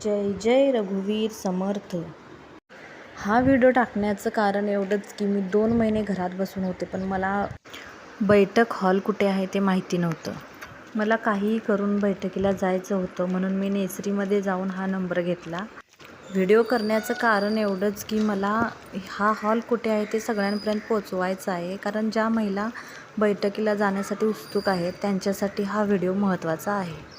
जय जय रघुवीर समर्थ. हा व्हिडिओ टाकण्याचं कारण एवढंच की मी दोन महिने घरात बसून होते पण मला बैठक हॉल कुठे आहे ते माहिती नव्हतं. मला काहीही करून बैठकीला जायचं होतं म्हणून मी नेसरीमध्ये जाऊन हा नंबर घेतला. व्हिडिओ करण्याचं कारण एवढंच की मला हा हॉल कुठे आहे ते सगळ्यांपर्यंत पोचवायचं आहे कारण ज्या महिला बैठकीला जाण्यासाठी उत्सुक आहेत त्यांच्यासाठी हा व्हिडिओ महत्त्वाचा आहे.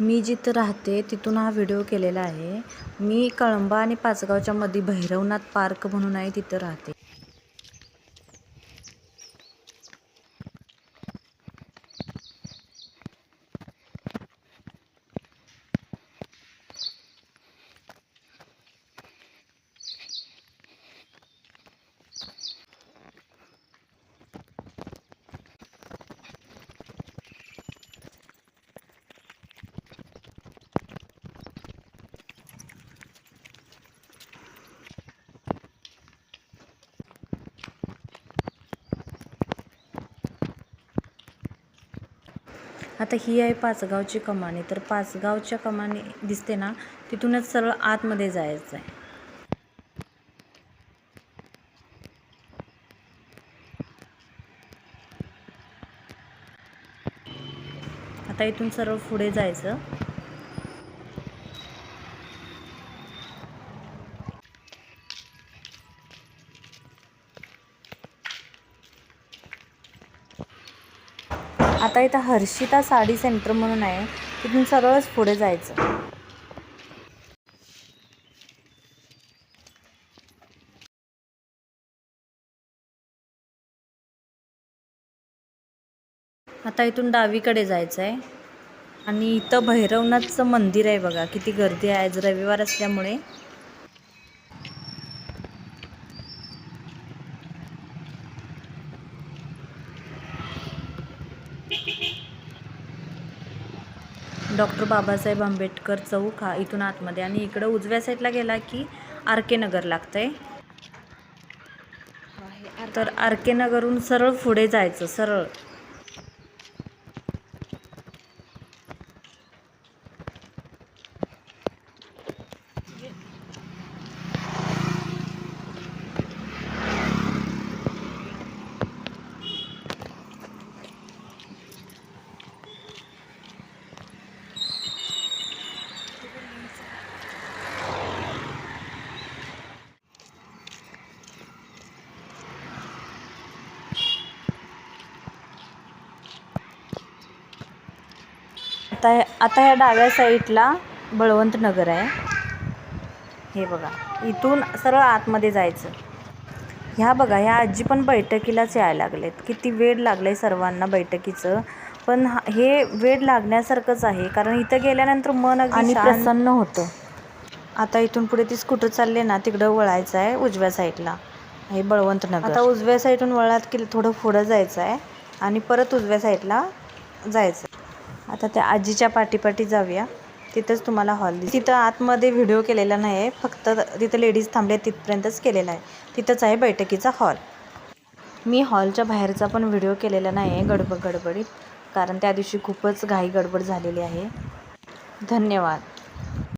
मी जिथं राहते तिथून हा व्हिडिओ केलेला आहे. मी कळंबा आणि पाचगावच्या मध्ये भैरवनाथ पार्क म्हणून आहे तिथं राहते. आता ही आहे पाचगावची कमानी. तर पाचगावच्या कमानी दिसते ना तिथूनच सरळ आतमध्ये जायचं आहे आता इथून सरळ पुढे जायचं. आता इथं हर्षिता साडी सेंटर म्हणून आहे. तिथून सरळच पुढे जायचं. आता इथून डावीकडे जायचं आहे आणि इथं भैरवनाथचं मंदिर आहे बघा किती गर्दी आहे. आज रविवार असल्यामुळे. डॉक्टर बाबासाहेब आंबेडकर चौक हा इथून आतमध्ये. आणि इकडं उजव्या साईडला गेला की आर के नगर लागतंय. तर आर के नगरहून सरळ पुढे जायचं सरळ. आता आता ह्या डाव्या साईडला बळवंत नगर आहे. हे बघा इथून सरळ आतमध्ये जायचं. ह्या बघा ह्या आजी पण बैठकीलाच यायला लागलेत. किती वेळ लागलं आहे सर्वांना बैठकीचं. पण हा- वेळ लागण्यासारखंच आहे कारण इथं गेल्यानंतर मन आणि प्रसन्न होतं. आता इथून पुढे ती स्कूटर चालले ना तिकडं वळायचं आहे उजव्या साईडला. हे बळवंत नगर आता उजव्या साईडून वळात की थोडं पुढं जायचं आहे आणि परत उजव्या साईडला जायचं आता त्या आजीच्या पाठीपाठी जाऊया. तिथंच तुम्हाला हॉल दिस तिथं आतमध्ये व्हिडिओ केलेला नाही आहे फक्त तिथं लेडीज थांबले तिथपर्यंतच केलेला आहे. तिथंच आहे बैठकीचा हॉल मी हॉलच्या बाहेरचा पण व्हिडिओ केलेला नाही आहे गडबड गडबडीत कारण त्या दिवशी खूपच घाई गडबड झालेली आहे. धन्यवाद.